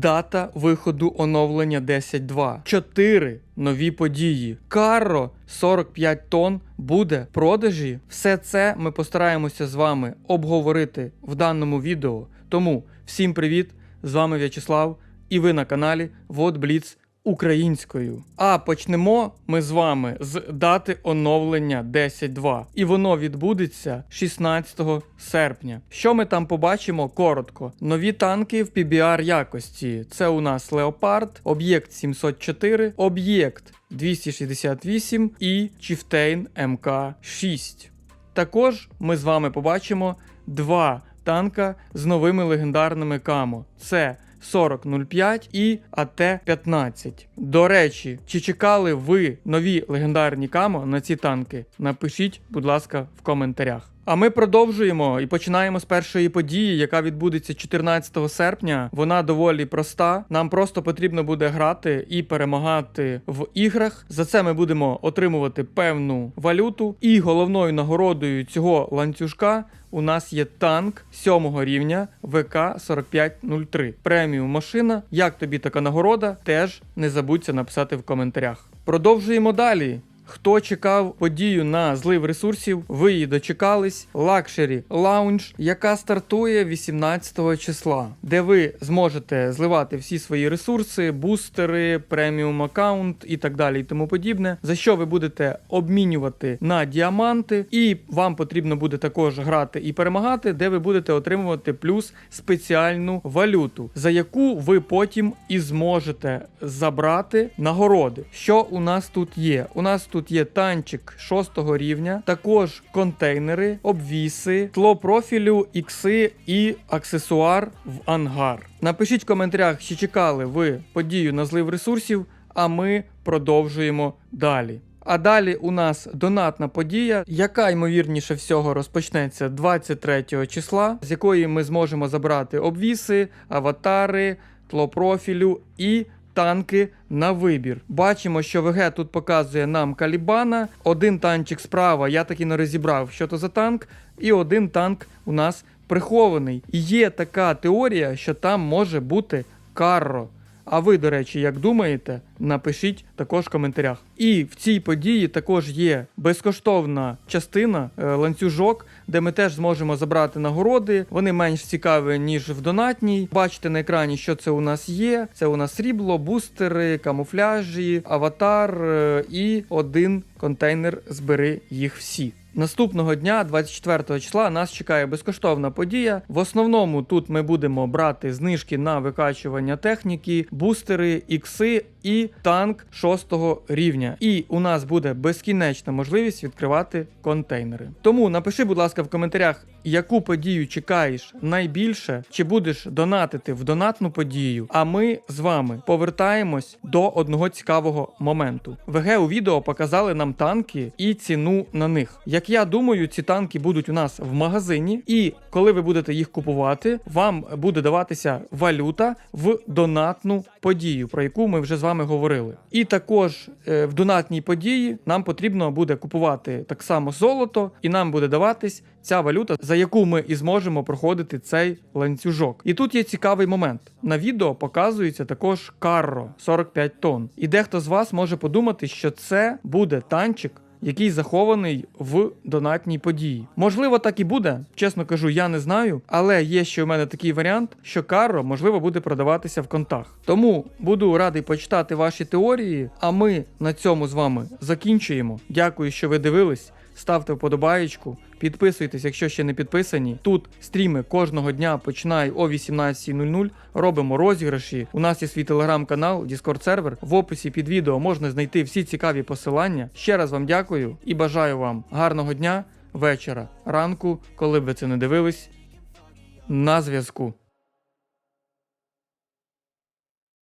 дата виходу оновлення 10.2, 4 нові події. Карро 45 тонн буде продажі. Все це ми постараємося з вами обговорити в даному відео. Тому всім привіт! З вами В'ячеслав, і ви на каналі Вот Бліц українською. А почнемо ми з вами з дати оновлення 10.2. І воно відбудеться 16 серпня. Що ми там побачимо коротко? Нові танки в PBR якості. Це у нас Леопард, об'єкт 704, об'єкт 268 і Chieftain МК6. Також ми з вами побачимо два танка з новими легендарними камо. Це 4005 і АТ-15. До речі, чи чекали ви нові легендарні камо на ці танки? Напишіть, будь ласка, в коментарях. А ми продовжуємо і починаємо з першої події, яка відбудеться 14 серпня. Вона доволі проста. Нам просто потрібно буде грати і перемагати в іграх. За це ми будемо отримувати певну валюту. І головною нагородою цього ланцюжка у нас є танк 7 рівня ВК 4503. Преміум машина. Як тобі така нагорода? Теж не забудьте написати в коментарях. Продовжуємо далі. Хто чекав подію на злив ресурсів, ви її дочекались. Лакшері лаунж, яка стартує 18 числа, де ви зможете зливати всі свої ресурси, бустери, преміум аккаунт і так далі, і тому подібне. За що ви будете обмінювати на діаманти, і вам потрібно буде також грати і перемагати, де ви будете отримувати плюс спеціальну валюту, за яку ви потім і зможете забрати нагороди. Що у нас тут є? У нас тут є танчик 6 рівня, також контейнери, обвіси, тло профілю, ікси і аксесуар в ангар. Напишіть в коментарях, чи чекали ви подію на злив ресурсів, а ми продовжуємо далі. А далі у нас донатна подія, яка ймовірніше всього розпочнеться 23 числа, з якої ми зможемо забрати обвіси, аватари, тло профілю і танки на вибір. Бачимо, що ВГ тут показує нам Калібана. Один танчик справа, я так і не розібрав, що то за танк, і один танк у нас прихований. Є така теорія, що там може бути Карро. А ви, до речі, як думаєте, напишіть також в коментарях. І в цій події також є безкоштовна частина е, ланцюжок, де ми теж зможемо забрати нагороди. Вони менш цікаві, ніж в донатній. Бачите на екрані, що це у нас є. Це у нас срібло, бустери, камуфляжі, аватар е, і один контейнер. Збери їх всі. Наступного дня, 24 числа, нас чекає безкоштовна подія. В основному тут ми будемо брати знижки на викачування техніки, бустери, ікси і танк 6 рівня. І у нас буде безкінечна можливість відкривати контейнери. Тому напиши, будь ласка, в коментарях, яку подію чекаєш найбільше, чи будеш донатити в донатну подію. А ми з вами повертаємось до одного цікавого моменту. ВГ у відео показали нам танки і ціну на них. Як я думаю, ці танки будуть у нас в магазині, і коли ви будете їх купувати, вам буде даватися валюта в донатну подію, про яку ми вже з вами говорили. І також е, в донатній події нам потрібно буде купувати так само золото, і нам буде даватись ця валюта, за яку ми і зможемо проходити цей ланцюжок. І тут є цікавий момент. На відео показується також карро 45 тонн. І дехто з вас може подумати, що це буде танчик. Який захований в донатній події. Можливо, так і буде. Чесно кажу, я не знаю. Але є ще у мене такий варіант, що карро можливо буде продаватися в контах. Тому буду радий почитати ваші теорії. А ми на цьому з вами закінчуємо. Дякую, що ви дивились. Ставте вподобаєчку, підписуйтесь, якщо ще не підписані. Тут стріми кожного дня починаю о 18.00. Робимо розіграші. У нас є свій телеграм-канал, Discord сервер. В описі під відео можна знайти всі цікаві посилання. Ще раз вам дякую і бажаю вам гарного дня, вечора, ранку, коли б ви це не дивились. На зв'язку.